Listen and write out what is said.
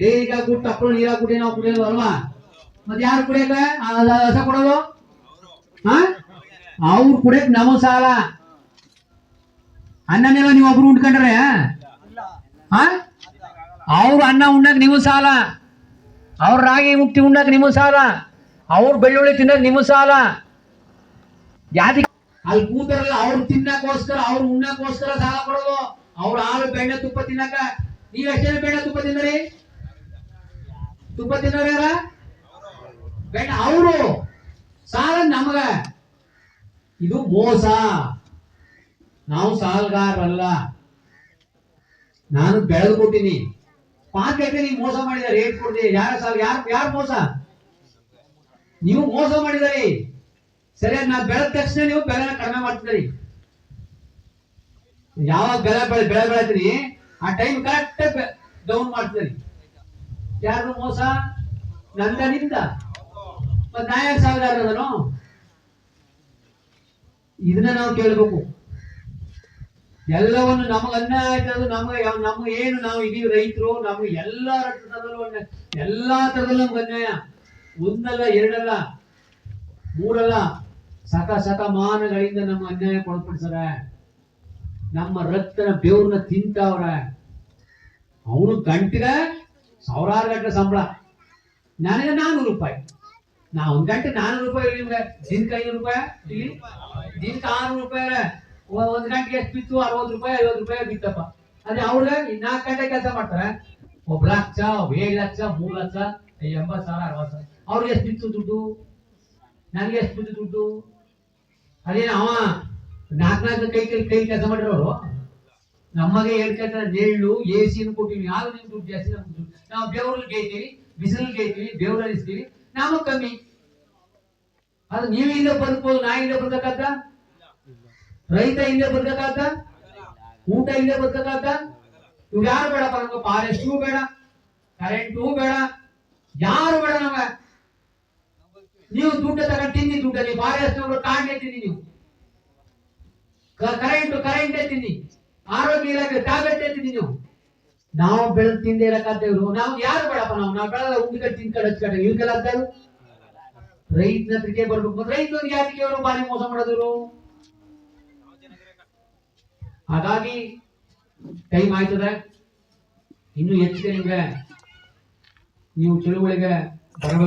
ಡೈರಿಗ ನಾವು ಅಲ್ವಾ? ಹಾ ಅವ್ರು ಕುಡಿಯಕ್ ನಮಗ್ ಸಾಲ. ಅನ್ನನೆಲ್ಲ ನೀವು ಒಬ್ರು ಉಂಡ್ಕೊಂಡ್ರೆ? ಹಾ ಅವ್ರು ಅನ್ನ ಉಣ್ಣಕ್ ನಿಮ್ ಸಾಲ. ಅವ್ರ ರಾಗಿ ಮುಕ್ತಿ ಉಣ್ಣಕ್ ನಿಮ್ ಸಾಲ. ಅವ್ರ ಬೆಳ್ಳುಳ್ಳಿ ತಿನ್ನಕ್ ನಿಮ್ ಸಾಲ. ಯಾತಿ ಅಲ್ಲಿ ಕೂತಾರಲ್ಲ ಅವ್ರು ತಿನ್ನಕೋಸ್ಕರ ಅವ್ರು ಉಣ್ಣಕ್ಕೋಸ್ಕರ ಸಾಲ ಕೊಡೋದು. ಅವ್ರ ಹಾಲು ಬೆಣ್ಣೆ ತುಪ್ಪ ತಿನ್ನಕ ನೀವ್ ಎಷ್ಟೇ ಬೇಡ ತುಪ್ಪ ತಿನ್ನರಿ? ತುಪ್ಪ ತಿನ್ನೋರು ಯಾರ? ಬೇಡ, ಅವರು. ಸಾಲ ನಮಗ. ಇದು ಮೋಸ. ನಾವು ಸಾಲಗಾರರಲ್ಲ. ನಾನು ಬೆಳೆದು ಕೊಟ್ಟಿನಿ. ಪಾಕೆಟ್ಗೆ ನೀವು ಮೋಸ ಮಾಡಿದ ರೇಟ್ ಕೊಡ್ತೀನಿ ಯಾರ ಸಾಲ, ಯಾರು ಯಾರು ಮೋಸ? ನೀವು ಮೋಸ ಮಾಡಿದಾರೆ. ಸರಿ ನಾ ಬೆಳೆದ ತಕ್ಷಣ ನೀವು ಬೆಲೆನ ಕಡಿಮೆ ಮಾಡ್ತಿದ್ದೀರಿ. ಯಾವಾಗ ಬೆಲೆ ಬೆಳೆ ಬೆಳೆ ಬೆಳೆತೀನಿ ಆ ಟೈಮ್ ಕರೆಕ್ಟ್ ಡೌನ್ ಮಾಡ್ತೀರಿ. ಯಾರು ಮೋಸ? ನಂದನಿಂದ. ನಿಂದ ಸಾವಿರ ನಾ ಸಾಲಗಾರ ಇದನ್ನ ನಾವು ಕೇಳ್ಬೇಕು. ಎಲ್ಲವನ್ನು ನಮಗೆ ಅನ್ಯಾಯ ಆಯ್ತದ ನಮಗೆ ನಮ್ಗೆ ಏನು ನಾವು ಇದೀವಿ ರೈತರು, ನಮ್ಗೆ ಎಲ್ಲಾ ಅನ್ಯಾಯ, ಎಲ್ಲಾ ತರದಲ್ಲೂ ನಮ್ಗೆ ಅನ್ಯಾಯ. ಒಂದಲ್ಲ, ಎರಡಲ್ಲ, ಮೂರಲ್ಲ, ಸಕ ಸಕ ಮಾನಗಳಿಂದ ನಮ್ಮ ಅನ್ಯಾಯ ಕೊಡ್ಪಡಿಸ್ರೆ ನಮ್ಮ ರಕ್ತನ ಬೆವ್ರನ್ನ ತಿಂತಾವ್ರ. ಅವನು ಗಂಟೆಗೆ ಸಾವಿರಾರು ಗಂಟೆ ಸಂಬಳ. ನನಗೆ ನಾನ್ನೂರು ರೂಪಾಯಿ. ನಾ ಒಂದು ಗಂಟೆ ನಾನ್ನೂರು ರೂಪಾಯಿ ನಿಮ್ಗೆ. ದಿನಕ್ಕೆ ಐನೂರು ರೂಪಾಯಿ? ಇಲ್ಲಿ. ದಿನಕ್ಕೆ ಆರ್ನೂರು ರೂಪಾಯಿ ಒಂದು ಗಂಟೆ ಎಷ್ಟು ಬಿತ್ತು? ಅರವತ್ತು ರೂಪಾಯಿ, ಐವತ್ತು ರೂಪಾಯಿ ಬಿತ್ತಪ್ಪ. ಅದೇ ಅವ್ರಿಗೆ ನಾಲ್ಕು ಗಂಟೆ ಕೆಲಸ ಮಾಡ್ತಾರೆ. ಒಬ್ಬ ಲಕ್ಷ ಏಳು ಲಕ್ಷ, ಮೂರು ಲಕ್ಷ ಎಂಬತ್ತು ಸಾವಿರ, ಅರವತ್ತು ಸಾವಿರ. ಅವ್ರಿಗೆ ಎಷ್ಟು ಬಿತ್ತು ದುಡ್ಡು? ನನಗೆ ಎಷ್ಟು ಬಿತ್ತು ದುಡ್ಡು? ಅದೇನ ಅವ ನಾಲ್ಕು ನಾಲ್ಕು ಕೈ ಕೈ ಕೈ ಕೆಲಸ ಮಾಡಿರೋರು? ನಮಗೆ ಹೇಳ್ಕೊಂಡ್ರೆ ನೆಳ್ಳು ಎ ಸಿನ ಕೊಟ್ಟಿವಿ ಯಾರು ನಿಮ್ ದುಡ್ಡು ಜಾಸ್ತಿ ನಮ್ಗೆ ದುಡ್ಡು. ನಾವು ಬೆವ್ರಲ್ಲಿ ಗೇಯ್ತೀವಿ ಬಿಸಿಲು ಗೇಯ್ತೀವಿ ಬೆವ್ರಲ್ಲಿಸ್ತೀವಿ ನಾವು ಕಮ್ಮಿ. ಅದು ನೀವು ಇಲ್ಲೇ ಬದುಕ್ಬೋದು, ನಾ ಇಲ್ಲ ಬದುಕತ್ತ ರೈತ ಇಲ್ಲ ಬದುಕತ್ತ ಊಟ ಇಲ್ಲೇ ಬದುಕತ್ತ ಇವ್ ಯಾರು ಬೇಡಪ್ಪ ನಮ್ಗೆ? ಫಾರೆಸ್ಟು ಬೇಡ, ಕರೆಂಟು ಬೇಡ, ಯಾರು ಬೇಡ ನಮ್ಗೆ? ನೀವು ದುಡ್ಡು ತಗೊಂಡು ತಿನ್ನಿ ದುಡ್ಡ ನೀವು ಫಾರೆಸ್ಟ್ ಕಾಂಡೆ ತಿನ್ನಿ ನೀವು. ಕರೆಂಟ್, ಕರೆಂಟೇ ತಿನ್ನಿ. ಆರೋಗ್ಯ ಇಲಾಖೆ ಟ್ಯಾಬ್ಲೆಟ್ ತಿನ್ನಿ ನೀವು. ನಾವು ಬೆಳೆದು ತಿಂದೆ ಇರಕ್ಕಾಗ್ತೇವ್ರು ನಾವು ಯಾರು ಬೇಡಪ್ಪ ನಾವು? ನಾವು ಬೆಳೆದ ಉಂಡಿಗೆ ತಿನ್ಕೊಂಡು ಹಚ್ಕೊಂಡು ಇವ್ರಿಗೆಲ್ಲ ಅಂತಾರು ರೈತನ ಹತ್ರಕ್ಕೆ ಬರ್ಬೇಕು. ರೈತರು ಯಾರಿಗೆ ಅವರು ಬಾರಿ ಮೋಸ ಮಾಡಿದ್ರು? ಹಾಗಾಗಿ ಟೈಮ್ ಆಯ್ತದೆ. ಇನ್ನು ಹೆಚ್ಚಿಗೆ ನಿಮ್ಗೆ ನೀವು ಚಳುವಳಿಗೆ ಬರಬೇಕು.